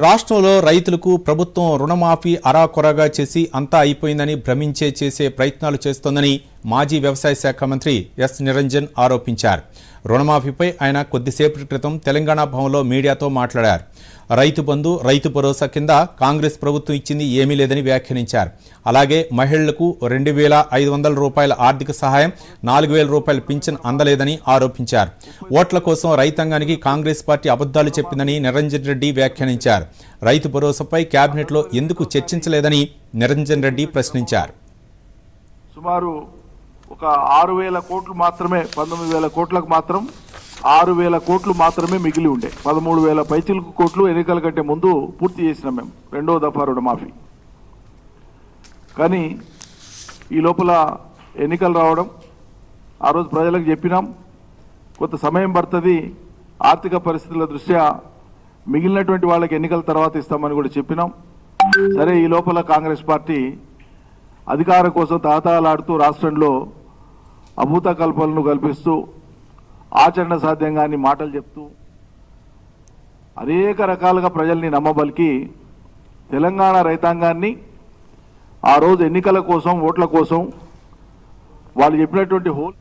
రాష్ట్రంలో రైతులకు ప్రభుత్వం రుణమాఫీ అరాకొరగా చేసి అంతా అయిపోయిందని భ్రమించే చేసే ప్రయత్నాలు చేస్తోందని మాజీ వ్యవసాయ శాఖ మంత్రి ఎస్ నిరంజన్ ఆరోపించారు. రుణమాఫీపై ఆయన కొద్దిసేపటి క్రితం తెలంగాణ భవన్లో మీడియాతో మాట్లాడారు. రైతు బంధు రైతు భరోసా కింద కాంగ్రెస్ ప్రభుత్వం ఇచ్చింది ఏమీ లేదని వ్యాఖ్యానించారు. అలాగే మహిళలకు రెండు వేల ఐదు వందల రూపాయల ఆర్థిక సహాయం నాలుగు వేల రూపాయల పింఛన్ అందలేదని ఆరోపించారు. ఓట్ల కోసం రైతాంగానికి కాంగ్రెస్ పార్టీ అబద్ధాలు చెప్పిందని నిరంజన్ రెడ్డి వ్యాఖ్యానించారు. రైతు భరోసాపై కేబినెట్లో ఎందుకు చర్చించలేదని నిరంజన్ రెడ్డి ప్రశ్నించారు. సుమారు ఒక ఆరు వేల కోట్లు మాత్రమే పంతొమ్మిది వేల కోట్లకు మాత్రం ఆరు వేల కోట్లు మాత్రమే మిగిలి ఉండే. పదమూడు వేల పైచిలకు కోట్లు ఎన్నికల కంటే ముందు పూర్తి చేసినాం మేము. రెండో దఫా రుణమాఫీ. కానీ ఈ లోపల ఎన్నికలు రావడం ఆ రోజు ప్రజలకు చెప్పినాం కొంత సమయం పడుతుంది ఆర్థిక పరిస్థితుల దృష్ట్యా మిగిలినటువంటి వాళ్ళకి ఎన్నికల తర్వాత ఇస్తామని కూడా చెప్పినాం. సరే ఈ లోపల కాంగ్రెస్ పార్టీ అధికారం కోసం తాతాలాడుతూ రాష్ట్రంలో అమృత కల్పనలు కల్పిస్తూ ఆచరణ సాధ్యంగా అని మాటలు చెప్తూ అనేక రకాలుగా ప్రజల్ని నమ్మబలికి తెలంగాణ రైతాంగాన్ని ఆ రోజు ఎన్నికల కోసం ఓట్ల కోసం వాళ్ళు చెప్పినటువంటి హోల్